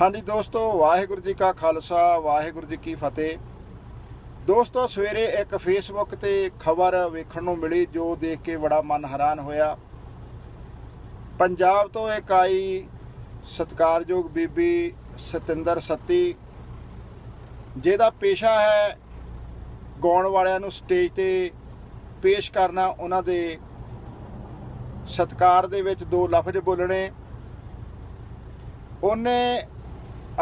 ਹਾਂਜੀ ਦੋਸਤੋ, ਵਾਹਿਗੁਰੂ ਜੀ ਕਾ ਖਾਲਸਾ, ਵਾਹਿਗੁਰੂ ਜੀ ਕੀ ਫਤਿਹ। ਦੋਸਤੋ, ਸਵੇਰੇ ਇੱਕ ਫੇਸਬੁੱਕ ਤੇ ਖਬਰ ਵੇਖਣ ਨੂੰ ਮਿਲੀ, ਜੋ ਦੇਖ ਕੇ ਬੜਾ ਮਨ ਹੈਰਾਨ ਹੋਇਆ। ਪੰਜਾਬ ਤੋਂ ਇੱਕ ਆਈ ਸਤਿਕਾਰਯੋਗ ਬੀਬੀ ਸਤਿੰਦਰ ਸੱਤੀ, ਜਿਹਦਾ ਪੇਸ਼ਾ ਹੈ ਗਾਉਣ ਵਾਲਿਆਂ ਨੂੰ ਸਟੇਜ ਤੇ ਪੇਸ਼ ਕਰਨਾ, ਉਹਨਾਂ ਦੇ ਸਤਕਾਰ ਦੇ ਵਿੱਚ ਦੋ ਲਫ਼ਜ਼ ਬੋਲਣੇ। ਉਹਨੇ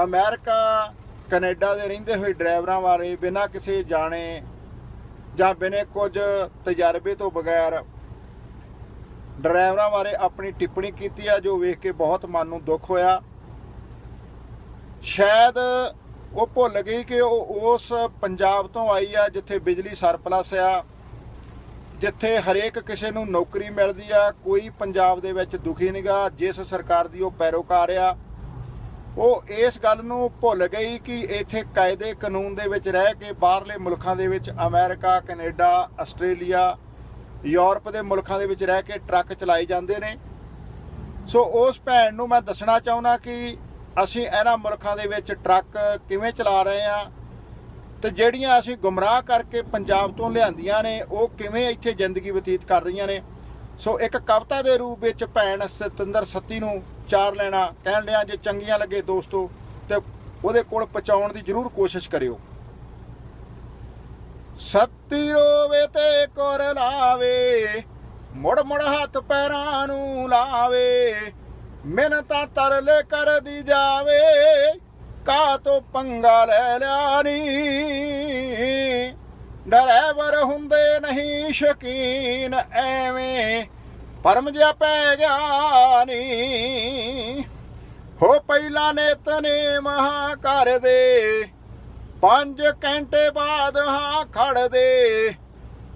ਅਮਰੀਕਾ, ਕੈਨੇਡਾ ਦੇ ਰਹਿੰਦੇ ਹੋਏ ਡਰਾਈਵਰਾਂ ਬਾਰੇ ਬਿਨਾਂ ਕਿਸੇ ਜਾਣੇ ਜਾਂ ਬਿਨਾਂ ਕੁਝ ਤਜਰਬੇ ਤੋਂ ਬਗੈਰ ਡਰਾਈਵਰਾਂ ਬਾਰੇ ਆਪਣੀ ਟਿੱਪਣੀ ਕੀਤੀ ਆ, ਜੋ ਵੇਖ ਕੇ ਬਹੁਤ ਮਨ ਨੂੰ ਦੁੱਖ ਹੋਇਆ। ਸ਼ਾਇਦ ਉਹ ਭੁੱਲ ਗਈ ਕਿ ਉਹ ਉਸ ਪੰਜਾਬ ਤੋਂ ਆਈ ਆ, ਜਿੱਥੇ ਬਿਜਲੀ ਸਰਪਲਸ ਆ, ਜਿੱਥੇ ਹਰੇਕ ਕਿਸੇ ਨੂੰ ਨੌਕਰੀ ਮਿਲਦੀ ਆ, ਕੋਈ ਪੰਜਾਬ ਦੇ ਵਿੱਚ ਦੁਖੀ ਨਹੀਂਗਾ ਜਿਸ ਸਰਕਾਰ ਦੀ ਉਹ ਪੈਰੋਕਾਰ ਆ। ਉਹ ਇਸ ਗੱਲ ਨੂੰ ਭੁੱਲ ਗਈ ਕਿ ਇੱਥੇ ਕਾਇਦੇ ਕਾਨੂੰਨ ਦੇ ਵਿੱਚ ਰਹਿ ਕੇ ਬਾਹਰਲੇ ਮੁਲਕਾਂ ਦੇ ਵਿੱਚ ਅਮਰੀਕਾ, ਕੈਨੇਡਾ, ਆਸਟ੍ਰੇਲੀਆ, ਯੂਰਪ ਦੇ ਮੁਲਕਾਂ ਦੇ ਵਿੱਚ ਰਹਿ ਕੇ ਟਰੱਕ ਚਲਾਏ ਜਾਂਦੇ ਨੇ। ਸੋ ਉਸ ਭੈਣ ਨੂੰ ਮੈਂ ਦੱਸਣਾ ਚਾਹੁੰਦਾ ਕਿ ਅਸੀਂ ਇਹਨਾਂ ਮੁਲਕਾਂ ਦੇ ਵਿੱਚ ਟਰੱਕ ਕਿਵੇਂ ਚਲਾ ਰਹੇ ਆ ਤੇ ਜਿਹੜੀਆਂ ਅਸੀਂ ਗੁੰਮਰਾਹ ਕਰਕੇ ਪੰਜਾਬ ਤੋਂ ਲਿਆਂਦੀਆਂ ਨੇ, ਉਹ ਕਿਵੇਂ ਇੱਥੇ ਜ਼ਿੰਦਗੀ ਬਤੀਤ ਕਰ ਰਹੀਆਂ ਨੇ। ਸੋ ਇੱਕ ਕਵਿਤਾ ਦੇ ਰੂਪ ਵਿੱਚ ਭੈਣ ਸਤਿੰਦਰ ਸੱਤੀ ਨੂੰ ਚਾਰ ਲੈਣਾ, ਕਹਿਣ ਲਿਆ ਜੇ ਚੰਗੀਆਂ ਲੱਗੇ ਦੋਸਤੋ, ਤੇ ਉਹਦੇ ਕੋਲ ਪਹੁੰਚਾਉਣ ਦੀ ਜ਼ਰੂਰ ਕੋਸ਼ਿਸ਼ ਕਰਿਓ। ਸੱਤੀ ਰੋਵੇ ਤੇ ਕੋਰ ਲਾਵੇ, ਮੁੜ ਮੁੜ ਹੱਥ ਪੈਰਾਂ ਨੂੰ ਲਾਵੇ, ਮਿਹਨਤਾਂ ਤਰਲੇ ਕਰਦੀ ਜਾਵੇ ਕਾ ਤੋਂ ਪੰਗਾ ਲੈ ਲਿਆ ਨੀ। ਡਰਾਈਵਰ ਹੁੰਦੇ ਨਹੀਂ ਸ਼ਕੀਨ, ਐਵੇਂ ਪਰਮ ਜਿਹਾ ਪੈ ਗਿਆ ਨੀ। ਹੋ ਪਹਿਲਾ ਨੇਤ ਨੇ ਮਹਾ ਕਰ ਦੇ। ਪੰਜ ਘੰਟੇ ਬਾਅਦ ਹਾਂ ਖੜ ਦੇ।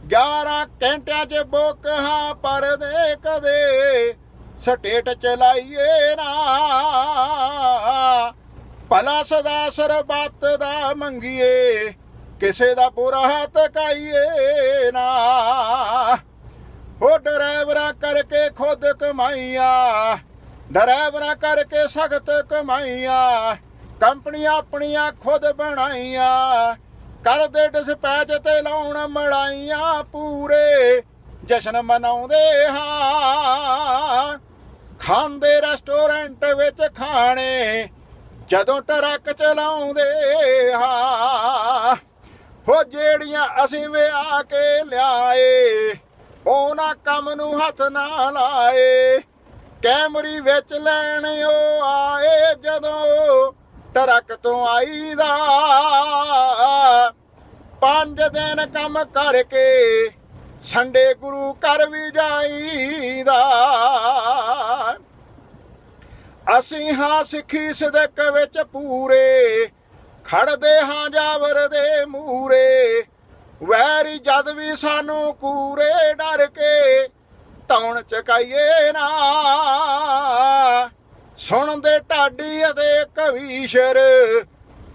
11 ਘੰਟਿਆਂ 'ਚ ਬੁੱਕ ਹਾਂ ਪਰ ਦੇ। ਕਦੇ ਸਟੇਟ ਚਲਾਈਏ ਨਾ। ਭਲਾ ਸਦਾ ਸਰਬੱਤ ਦਾ ਮੰਗੀਏ। ਕਿਸੇ ਦਾ ਬੁਰਾ ਤਕਾਈਏ ਨਾ। ਹੋ ਡਰਾਈਵਰਾਂ ਕਰਕੇ ਖੁਦ ਕਮਾਈਆਂ, ਡਰਾਈਵਰਾਂ ਕਰਕੇ ਸਖਤ ਕਮਾਈਆਂ, ਕੰਪਨੀਆਂ ਆਪਣੀਆਂ ਖੁਦ ਬਣਾਈਆਂ ਕਰਦੇ ਡਿਸਪੈਚ ਤੇ ਲਾਉਣ ਮੜਾਈਆਂ ਪੂਰੇ, ਜਸ਼ਨ ਮਨਾਉਂਦੇ ਹਾਂ। ਖਾਂਦੇ ਰੈਸਟੋਰੈਂਟ ਵਿੱਚ ਖਾਣੇ, ਜਦੋਂ ਟਰੱਕ ਚਲਾਉਂਦੇ ਹਾਂ। ਹੋ ਜਿਹੜੀਆਂ ਅਸੀਂ ਵਿਆਹ ਕੇ ਲਿਆਏ ਉਹਨਾਂ ਕੰਮ ਨੂੰ ਹੱਥ ਨਾ ਲਾਏ। ਕੈਮਰੀ ਵਿੱਚ ਲੈਣ ਉਹ ਆਏ ਜਦੋਂ ਟਰੱਕ ਤੋਂ ਆਈਦਾ। ਪੰਜ ਦਿਨ ਕੰਮ ਕਰਕੇ ਸੰਡੇ ਗੁਰੂ ਘਰ ਵੀ ਜਾਈਦਾ। ਅਸੀਂ ਹਾਂ ਸਿੱਖੀ ਸਦਕ ਵਿੱਚ ਪੂਰੇ। ਖੜਦੇ ਹਾਂ ਜਾਵਰ ਦੇ ਮੂਰੇ। ਵੈਰੀ ਜਦ ਵੀ ਸਾਨੂੰ ਕੂਰੇ ਡਰ ਕੇ ਤੌਣ ਚਕਾਈਏ ਨਾ। ਸੁਣਦੇ ਢਾਡੀ ਅਤੇ ਕਵੀਸ਼ਰ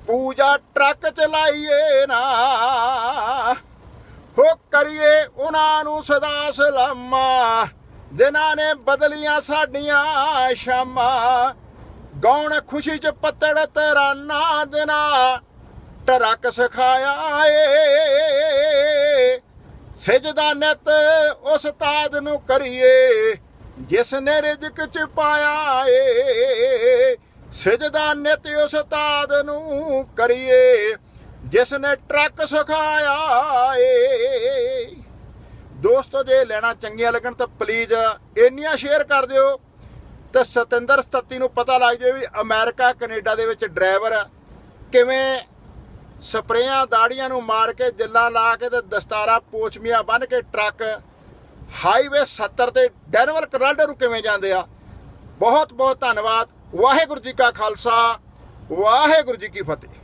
ਪੂਜਾ ਟਰੱਕ ਚਲਾਈਏ ਨਾ। ਹੋ ਕਰੀਏ ਉਹਨਾਂ ਨੂੰ ਸਦਾ ਸਲਾਮਾ, ਜਿਨ੍ਹਾਂ ਨੇ ਬਦਲੀਆਂ ਸਾਡੀਆਂ ਸ਼ਾਮਾਂ। ਗਾਉਣ ਖੁਸ਼ੀ ਚ ਪੱਤੜ ਤਰਾਨਾ ਦਿਨਾ, ਟਰੱਕ ਸਿਖਾਇਆ ਏ। ਸਜਦਾ ਨਿਤ ਉਸਤਾਦ ਨੂੰ ਕਰੀਏ, ਜਿਸ ਨੇ ਰਿਜ਼ਕ ਚ ਪਾਇਆ ਏ। ਸਜਦਾ ਨਿਤ ਉਸਤਾਦ ਨੂੰ ਕਰੀਏ, ਜਿਸ ਨੇ ਟਰੱਕ ਸਿਖਾਇਆ ਏ। ਦੋਸਤੋ, ਜੇ ਲੈਣਾ ਚੰਗੀਆਂ ਲੱਗਣ ਤਾਂ ਪਲੀਜ਼ ਇੰਨੀਆਂ ਸ਼ੇਅਰ ਕਰ ਦਿਓ ਤੇ ਸਤਿੰਦਰ ਸਤਤੀ ਨੂੰ ਪਤਾ ਲੱਗ ਜਾਵੇ ਵੀ ਅਮਰੀਕਾ ਕੈਨੇਡਾ ਦੇ ਵਿੱਚ ਡਰਾਈਵਰ ਕਿਵੇਂ ਸਪਰੇਆਂ ਦਾੜੀਆਂ ਨੂੰ ਮਾਰ ਕੇ ਜੱਲਾਂ ਲਾ ਕੇ ਤੇ ਦਸਤਾਰਾ ਪੋਚਮੀਆਂ ਬੰਨ ਕੇ ਟਰੱਕ ਹਾਈਵੇ 70 ਤੇ ਡੈਨਵਰ ਕਰਾਲਡਰ ਨੂੰ ਕਿਵੇਂ ਜਾਂਦੇ ਆ? ਬਹੁਤ ਬਹੁਤ ਧੰਨਵਾਦ। ਵਾਹਿਗੁਰੂ ਜੀ ਕਾ ਖਾਲਸਾ, ਵਾਹਿਗੁਰੂ ਜੀ ਕੀ ਫਤਿਹ।